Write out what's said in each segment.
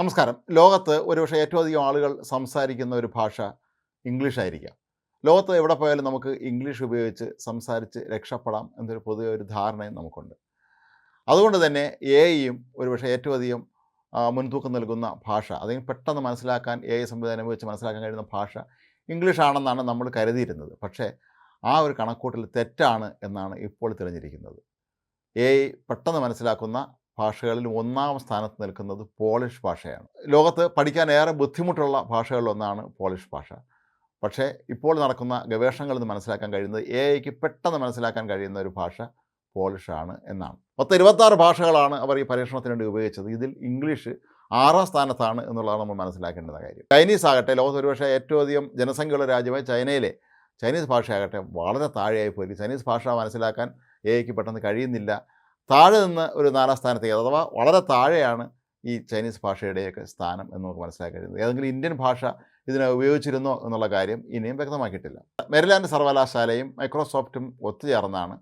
നമസ്കാരം. ലോകത്ത് ഒരുപക്ഷെ ഏറ്റവും അധികം ആളുകൾ സംസാരിക്കുന്ന ഒരു ഭാഷ ഇംഗ്ലീഷ് ആയിരിക്കാം. ലോകത്ത് എവിടെ പോയാലും നമുക്ക് ഇംഗ്ലീഷ് ഉപയോഗിച്ച് സംസാരിച്ച് രക്ഷപ്പെടാം എന്നൊരു പൊതുവെ ഒരു ധാരണയും നമുക്കുണ്ട്. അതുകൊണ്ട് തന്നെ എ ഐയും ഒരുപക്ഷെ ഏറ്റവും അധികം മുൻതൂക്കം നൽകുന്ന ഭാഷ അല്ലെങ്കിൽ പെട്ടെന്ന് മനസ്സിലാക്കാൻ എ ഐ സംവിധാനം ഉപയോഗിച്ച് മനസ്സിലാക്കാൻ കഴിയുന്ന ഭാഷ ഇംഗ്ലീഷ് ആണെന്നാണ് നമ്മൾ കരുതിയിരുന്നത്. പക്ഷേ ആ ഒരു കണക്കൂട്ടൽ തെറ്റാണ് എന്നാണ് ഇപ്പോൾ തെളിഞ്ഞിരിക്കുന്നത്. എ ഐ പെട്ടെന്ന് മനസ്സിലാക്കുന്ന ഭാഷകളിൽ ഒന്നാം സ്ഥാനത്ത് നിൽക്കുന്നത് പോളിഷ് ഭാഷയാണ്. ലോകത്ത് പഠിക്കാൻ ഏറെ ബുദ്ധിമുട്ടുള്ള ഭാഷകളിലൊന്നാണ് പോളിഷ് ഭാഷ. പക്ഷേ ഇപ്പോൾ നടക്കുന്ന ഗവേഷണങ്ങളിൽ നിന്ന് മനസ്സിലാക്കാൻ കഴിയുന്നത് എ ഐക്ക് പെട്ടെന്ന് മനസ്സിലാക്കാൻ കഴിയുന്ന ഒരു ഭാഷ പോളിഷാണ് എന്നാണ്. പത്ത് ഇരുപത്താറ് ഭാഷകളാണ് അവർ ഈ പരീക്ഷണത്തിന് വേണ്ടി ഉപയോഗിച്ചത്. ഇതിൽ ഇംഗ്ലീഷ് ആറാം സ്ഥാനത്താണ് എന്നുള്ളതാണ് നമ്മൾ മനസ്സിലാക്കേണ്ട കാര്യം. ചൈനീസ് ആകട്ടെ ലോകത്ത് ഒരുപക്ഷെ ഏറ്റവും അധികം ജനസംഖ്യയുള്ള രാജ്യമായ ചൈനയിലെ ചൈനീസ് ഭാഷയാകട്ടെ വളരെ താഴെയായി പോയി. ചൈനീസ് ഭാഷ മനസ്സിലാക്കാൻ എ പെട്ടെന്ന് കഴിയുന്നില്ല. താഴെ നിന്ന് ഒരു നാലാം സ്ഥാനത്തേക്ക് അഥവാ വളരെ താഴെയാണ് ഈ ചൈനീസ് ഭാഷയുടെയൊക്കെ സ്ഥാനം എന്ന് നമുക്ക് മനസ്സിലാക്കി കഴിയുന്നത്. ഏതെങ്കിലും ഇന്ത്യൻ ഭാഷ ഇതിനെ ഉപയോഗിച്ചിരുന്നോ എന്നുള്ള കാര്യം ഇനിയും വ്യക്തമാക്കിയിട്ടില്ല. മെരിലാൻഡ് സർവകലാശാലയും മൈക്രോസോഫ്റ്റും ഒത്തുചേർന്നാണ്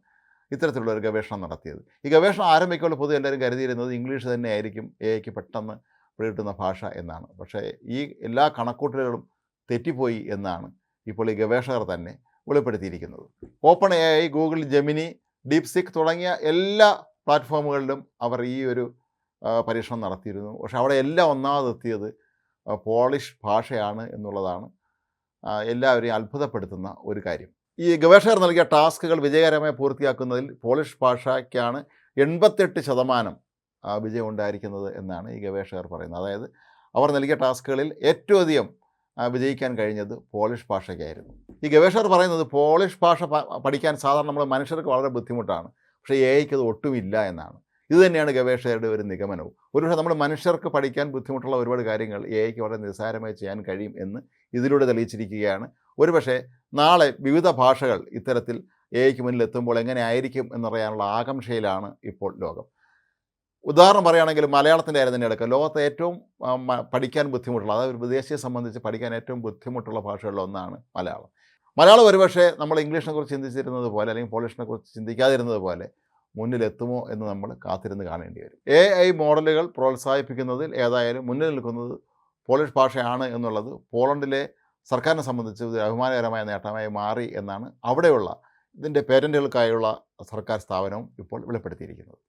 ഇത്തരത്തിലുള്ള ഒരു ഗവേഷണം നടത്തിയത്. ഈ ഗവേഷണം ആരംഭിക്കുമ്പോൾ പൊതുവെ എല്ലാവരും കരുതിയിരുന്നത് ഇംഗ്ലീഷ് തന്നെയായിരിക്കും എ ഐക്ക് പെട്ടെന്ന് പിടികിട്ടുന്ന ഭാഷ എന്നാണ്. പക്ഷേ ഈ എല്ലാ കണക്കൂട്ടലുകളും തെറ്റിപ്പോയി എന്നാണ് ഇപ്പോൾ ഈ ഗവേഷകർ തന്നെ വെളിപ്പെടുത്തിയിരിക്കുന്നത്. Open A I Google Gemini DeepSeek തുടങ്ങിയ എല്ലാ പ്ലാറ്റ്ഫോമുകളിലും അവർ ഈ ഒരു പരീക്ഷണം നടത്തിയിരുന്നു. പക്ഷെ അവിടെ എല്ലാം ഒന്നാമതെത്തിയത് പോളിഷ് ഭാഷയാണ് എന്നുള്ളതാണ് എല്ലാവരെയും അത്ഭുതപ്പെടുത്തുന്ന ഒരു കാര്യം. ഈ ഗവേഷകർ നൽകിയ ടാസ്കുകൾ വിജയകരമായി പൂർത്തിയാക്കുന്നതിൽ പോളിഷ് ഭാഷയ്ക്കാണ് എൺപത്തെട്ട് ശതമാനം വിജയം ഉണ്ടായിരിക്കുന്നത് എന്നാണ് ഈ ഗവേഷകർ പറയുന്നത്. അതായത് അവർ നൽകിയ ടാസ്കുകളിൽ ഏറ്റവും അധികം വിജയിക്കാൻ കഴിഞ്ഞത് പോളിഷ് ഭാഷയ്ക്കായിരുന്നു. ഈ ഗവേഷകർ പറയുന്നത് പോളിഷ് ഭാഷ പഠിക്കാൻ സാധാരണ നമ്മൾ മനുഷ്യർക്ക് വളരെ ബുദ്ധിമുട്ടാണ്. പക്ഷേ എ ഐക്ക് അത് ഒട്ടുമില്ല എന്നാണ്. ഇത് തന്നെയാണ് ഗവേഷകരുടെ ഒരു നിഗമനവും. ഒരുപക്ഷെ നമ്മൾ മനുഷ്യർക്ക് പഠിക്കാൻ ബുദ്ധിമുട്ടുള്ള ഒരുപാട് കാര്യങ്ങൾ എ ഐക്ക് വളരെ നിസ്സാരമായി ചെയ്യാൻ കഴിയും എന്ന് ഇതിലൂടെ തെളിയിച്ചിരിക്കുകയാണ്. ഒരുപക്ഷെ നാളെ വിവിധ ഭാഷകൾ ഇത്തരത്തിൽ എ ഐക്ക് മുന്നിൽ എത്തുമ്പോൾ എങ്ങനെ ആയിരിക്കും എന്നറിയാനുള്ള ആകാംക്ഷയിലാണ് ഇപ്പോൾ ലോകം. ഉദാഹരണം പറയുകയാണെങ്കിൽ മലയാളത്തിന്റെ കാര്യം തന്നെ എടുക്കാം ലോകത്തെ ഏറ്റവും പഠിക്കാൻ ബുദ്ധിമുട്ടുള്ള അതായത് വിദേശിയെ സംബന്ധിച്ച് പഠിക്കാൻ ഏറ്റവും ബുദ്ധിമുട്ടുള്ള ഭാഷകളിലൊന്നാണ് മലയാളം. മലയാളം ഒരുപക്ഷെ നമ്മൾ ഇംഗ്ലീഷിനെ കുറിച്ച് ചിന്തിച്ചിരുന്നത് പോലെ അല്ലെങ്കിൽ പോളിഷിനെ കുറിച്ച് ചിന്തിക്കാതിരുന്നത് പോലെ മുന്നിലെത്തുമോ എന്ന് നമ്മൾ കാത്തിരുന്ന് കാണേണ്ടി വരും. എ ഐ മോഡലുകൾ പ്രോത്സാഹിപ്പിക്കുന്നതിൽ ഏതായാലും മുന്നിൽ നിൽക്കുന്നത് പോളിഷ് ഭാഷയാണ് എന്നുള്ളത് പോളണ്ടിലെ സർക്കാരിനെ സംബന്ധിച്ച് ഒരു അഭിമാനകരമായ നേട്ടമായി മാറി എന്നാണ് അവിടെയുള്ള ഇതിന്റെ പേറ്റന്റുകൾക്കായുള്ള സർക്കാർ സ്ഥാപനവും ഇപ്പോൾ വെളിപ്പെടുത്തിയിരിക്കുന്നത്.